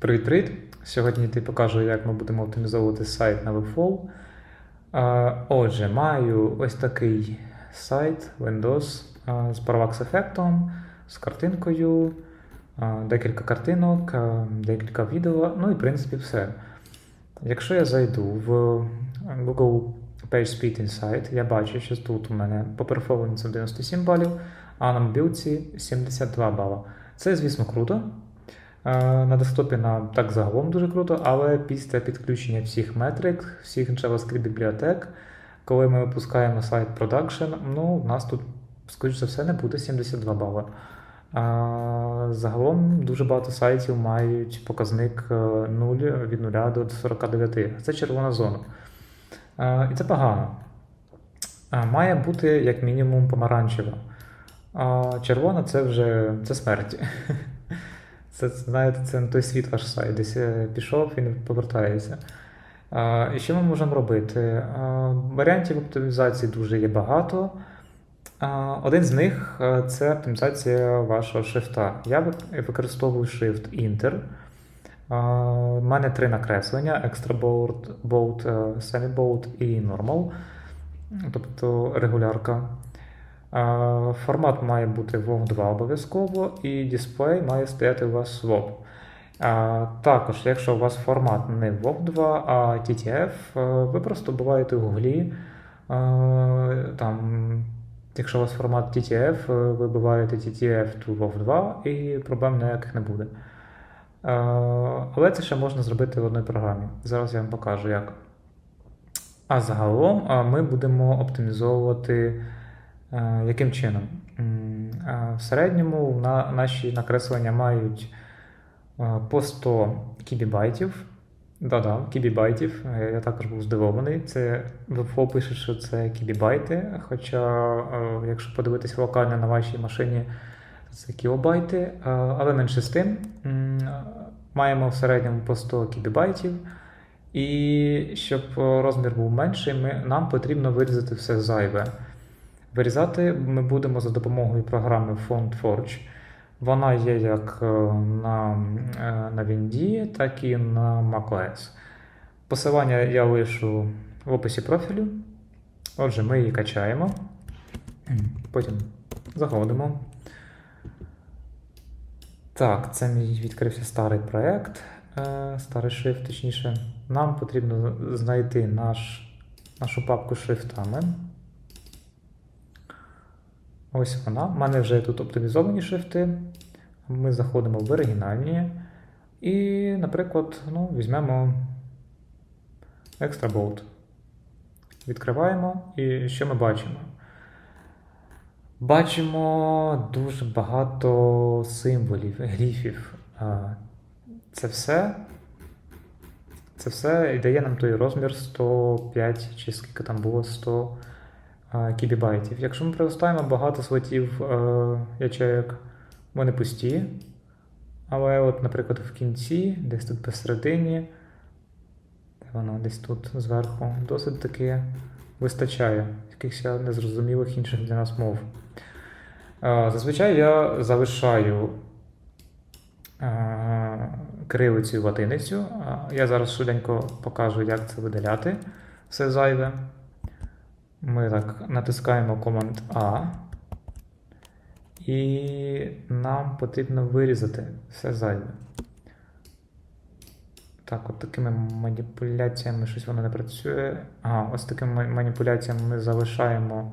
Привіт-привіт! Сьогодні я покажу, як ми будемо оптимізовувати сайт на Webflow. Е, Отже, маю ось такий сайт Windows е, з Parallax ефектом, з картинкою, е, декілька картинок, е, декілька відео, ну і в принципі все. Якщо я зайду в Google PageSpeed Insight, я бачу, що тут у мене по перформансу 97 балів, а на мобілці 72 бала. Це, звісно, круто. Е, На десктопі на так загалом дуже круто, але після підключення всіх метрик, всіх JavaScript бібліотек, коли ми випускаємо сайт Production, ну, у нас тут, скоріш за все, не буде 72 бали. А, Загалом дуже багато сайтів мають показник е, 0 від 0 до 49. Це червона зона. Е, І це погано. Має бути як мінімум помаранчева. Червона це вже це смерть. Це, знаєте, це не той світ ваш сайт, десь е, пішов не повертається. І що ми можемо робити? Варіантів оптимізації дуже є багато. Один з них е, це оптимізація вашого шрифта. Я використовую шрифт Inter. У мене три накреслення: Extra Bold, Bold, е, Semi Bold і Normal, тобто регулярка. Формат має бути VOG 2 обов'язково, і дисплей має стояти у вас SWOP. А, також, якщо у вас формат не VOG 2, а TTF, е, ви просто буваєте в гуглі. е, Там, якщо у вас формат TTF, е, ви вбиваєте TTF to VOG 2 і проблем ніяких не буде. Але це ще можна зробити в одній програмі. Зараз я вам покажу як. А загалом ми будемо оптимізовувати. Е, Яким чином? В середньому на, наші накреслення мають е, по 100 кібібайтів. Да-да, кібібайтів. Е, Я також був здивований. Це WebFlow пише, що це кібібайти. Хоча, якщо подивитися локально на вашій машині, це кілобайти. Але менше з тим, маємо в середньому по 100 кібібайтів. І щоб розмір був менший, ми, нам потрібно вирізати все зайве. Вирізати ми будемо за допомогою програми FontForge. Вона є як е, на, е, на Windows, так і на macOS. Посилання я лишу в описі профілю. Отже, ми її качаємо. Потім заходимо. Так, це мій відкрився старий проєкт, е, старий шрифт, точніше. Нам потрібно знайти наш, нашу папку з шрифтами. Ось вона. У мене вже тут оптимізовані шрифти. Ми заходимо в оригінальні. І, наприклад, ну, візьмемо Extra Bold. Відкриваємо. І що ми бачимо? Бачимо дуже багато символів, гріфів. Це все. Це все і дає нам той розмір 105, чи скільки там було 100 а, кібібайтів. Якщо ми прилистаємо багато слотів е, ячеек, вони пусті. Але, от, наприклад, в кінці, десь тут посередині, воно десь тут зверху, досить таки вистачає якихось незрозумілих інших для нас мов. Е, Зазвичай я залишаю е, кирилицю і латиницю. Я зараз швиденько покажу, як це видаляти все зайве. Ми так натискаємо команд А. І нам потрібно вирізати все зайве. Так, от такими маніпуляціями щось воно не працює. Ага, ось такими маніпуляціями ми залишаємо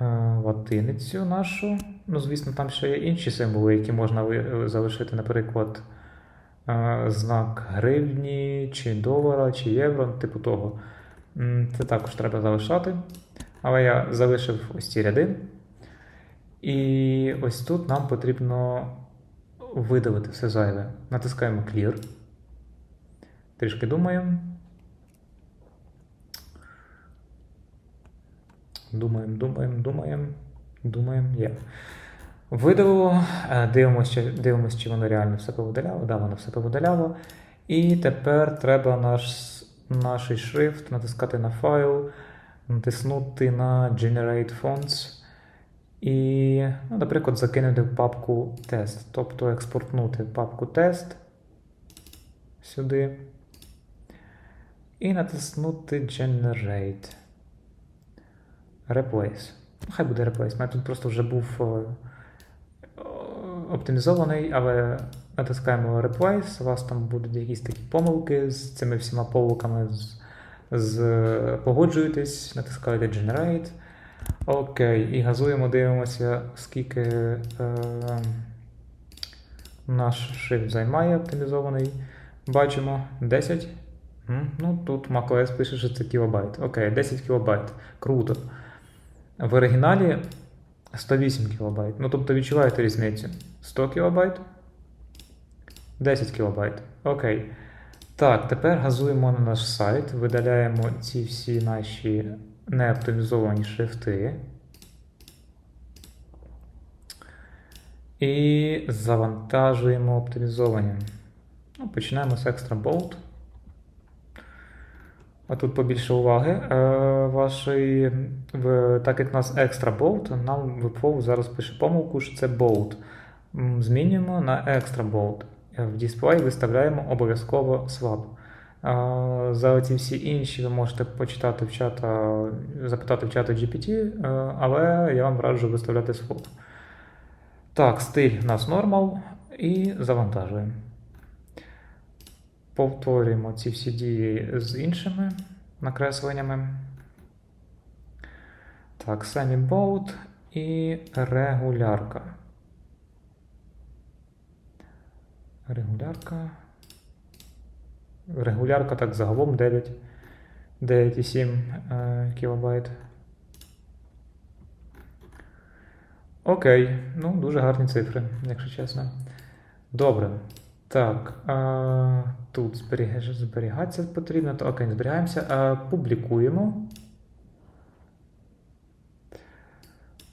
е, латиницю нашу. Ну, звісно, там ще є інші символи, які можна залишити, наприклад, е, знак гривні, чи долара, чи євро, типу того. Це також треба залишати. Але я залишив ось ці ряди. І ось тут нам потрібно видалити все зайве. Натискаємо Clear. Трішки думаємо. Думаємо, думаємо, думаємо, думаємо. Є. Видалило. Е, Дивимося, чи- дивимося, чи воно реально все повидаляло. Да, воно все повидаляло. І тепер треба наш, наш шрифт натискати на файл, натиснути на Generate Fonts. І, ну, наприклад, закинути в папку тест, тобто експортнути папку тест сюди. І натиснути Generate. Replace. Ну, Хай буде Replace. У мене тут просто вже був е, оптимізований, але натискаємо Replace. У вас там будуть якісь такі помилки з цими всіма помилками. З, з, погоджуєтесь, натискаєте Generate. Окей, і газуємо, дивимося, скільки е, наш shift займає оптимізований. Бачимо 10. Ну, тут macOS пише, що це кілобайт. Окей, 10 кілобайт. Круто. В оригіналі 108 кілобайт. Ну, тобто відчуваєте різницю. 100 кілобайт, 10 кілобайт. Окей. Так, тепер газуємо на наш сайт, видаляємо ці всі наші неоптимізовані шрифти. І завантажуємо оптимізовані. Ну, починаємо з Extra Bold. А тут побільше уваги. Е, вашої, в, так як у нас Extra Bold, нам WebFlow зараз пише помилку, що це Bold. Змінюємо на Extra Bold. Е, В дисплей виставляємо обов'язково swap. За ці всі інші ви можете почитати в чата, запитати в чата GPT, е, але я вам раджу виставляти swap. Так, стиль у нас нормал і завантажуємо. Повторюємо ці всі дії з іншими накресленнями. Так, semi-bold і регулярка. Регулярка. Регулярка так загалом 9. 9,7 е, кілобайт. Окей, ну дуже гарні цифри, якщо чесно. Добре. Так, а, тут зберіг... зберігатися потрібно. То, окей, зберігаємося. А, публікуємо.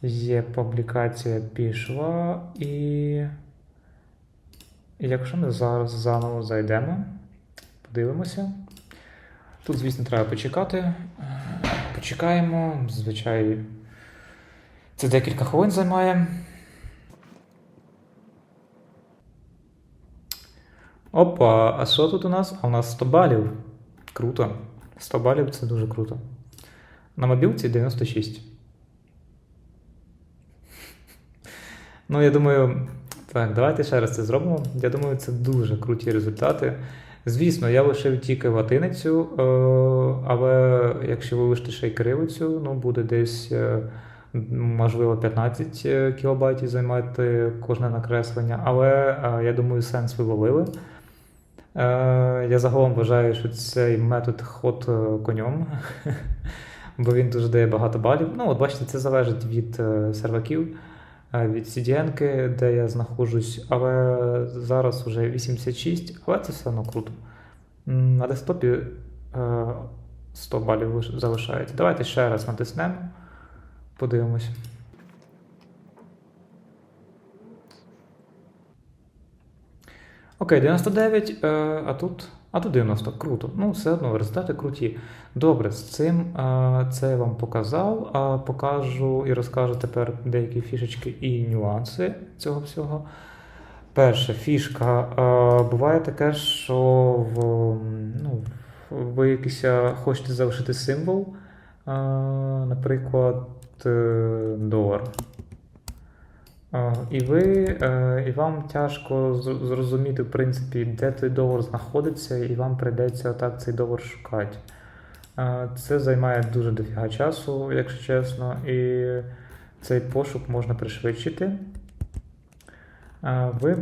Є публікація пішла. І якщо ми зараз заново зайдемо, подивимося. Тут, звісно, треба почекати. Почекаємо. Зазвичай це декілька хвилин займає. Опа, а що тут у нас? А у нас 100 балів. Круто. 100 балів це дуже круто. На мобілці 96. Ну, я думаю, так, давайте ще раз це зробимо. Я думаю, це дуже круті результати. Звісно, я лишив тільки латиницю, е, але якщо ви лишите ще й кирилицю, ну буде десь, е, можливо, 15 кілобайтів займати кожне накреслення. Але е, я думаю, сенс ви ловили. Е, Я загалом вважаю, що цей метод ход е, конем, бо він дуже дає багато балів. Ну, от бачите, це залежить від е, серваків, е, від CDN, де я знаходжусь, але зараз вже 86, але це все одно круто. На десктопі е, 100 балів залишається. Давайте ще раз натиснемо, подивимось. Окей, 99, е, а тут, а тут 90. Круто. Ну, все одно результати круті. Добре, з цим е, це я вам показав. Покажу і розкажу тепер деякі фішечки і нюанси цього всього. Перша фішка. Е, буває таке, що в, ну, ви якийсь е, хочете залишити символ, наприклад, долар. І ви, е, і вам тяжко зрозуміти, в принципі, де той долар знаходиться, і вам прийдеться отак цей долар шукати. Це займає дуже дофіга часу, якщо чесно, і цей пошук можна пришвидшити. Ви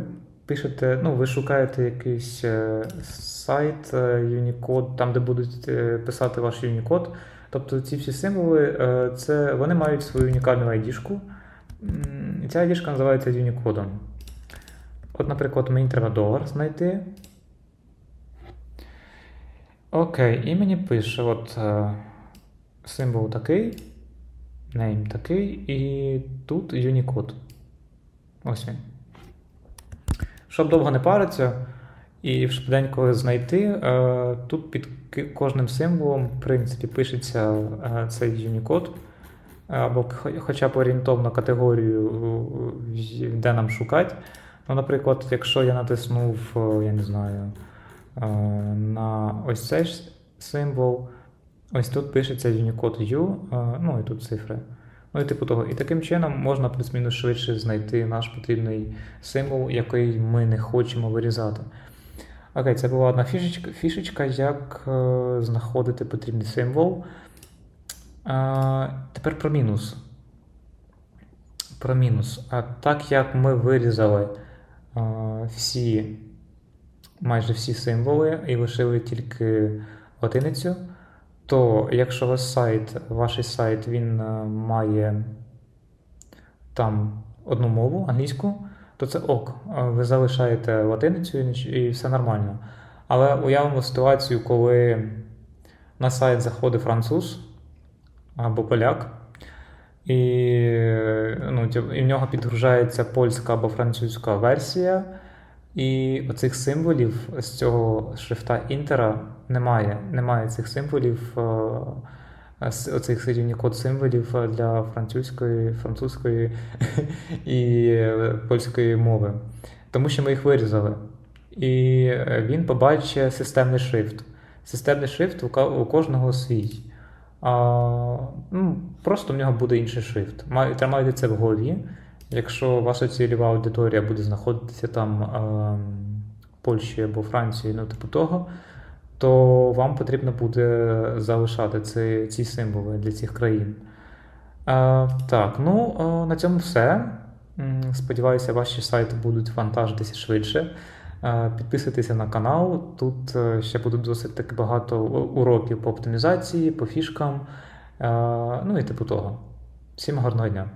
пишете, ну, ви шукаєте якийсь е, сайт, е, Unicode, там, де будуть писати ваш Unicode. Тобто ці всі символи, це, вони мають свою унікальну ID-шку. Ця ID називається Unicode. От, наприклад, мені треба долар знайти. Окей, і мені пише: от е, символ такий, name такий, і тут Unicode. Ось він. Щоб довго не паритися і швиденько знайти, е, тут під кожним символом, в принципі, пишеться е, цей Unicode, або хоча б орієнтовно категорію, де нам шукати. Ну, наприклад, якщо я натиснув, е, я не знаю, е, на ось цей символ. Ось тут пишеться Unicode U, е, ну і тут цифри. Ну і типу того. І таким чином можна плюс-мінус швидше знайти наш потрібний символ, який ми не хочемо вирізати. Окей, це була одна фішечка, фішечка як е, знаходити потрібний символ. Е, тепер про мінус. Про мінус. А так як ми вирізали е, всі, майже всі символи і лишили тільки латиницю, то якщо ваш сайт, ваш сайт він е, має там одну мову англійську, то це ок. Ви залишаєте латиницю і все нормально. Але уявимо ситуацію, коли на сайт заходить француз або поляк, і, ну, і в нього підгружається польська або французька версія, і оцих символів з цього шрифта інтера немає. Немає цих символів, е, оцих Unicode символів е, для французької, французької і е, польської мови. Тому що ми їх вирізали. І він побачить системний шрифт. Системний шрифт у кожного свій. А, ну, просто в нього буде інший шрифт. Май- Тримайте це в голові. Якщо ваша цільова аудиторія буде знаходитися там е, в Польщі або Франції, ну типу того, то вам потрібно буде залишати ці, ці символи для цих країн. Е, так, ну е, на цьому все. Сподіваюся, ваші сайти будуть вантажитися швидше. Е, Підписуйтеся на канал. Тут е, ще буде досить таки багато уроків по оптимізації, по фішкам. е, Ну і типу того. Всім гарного дня!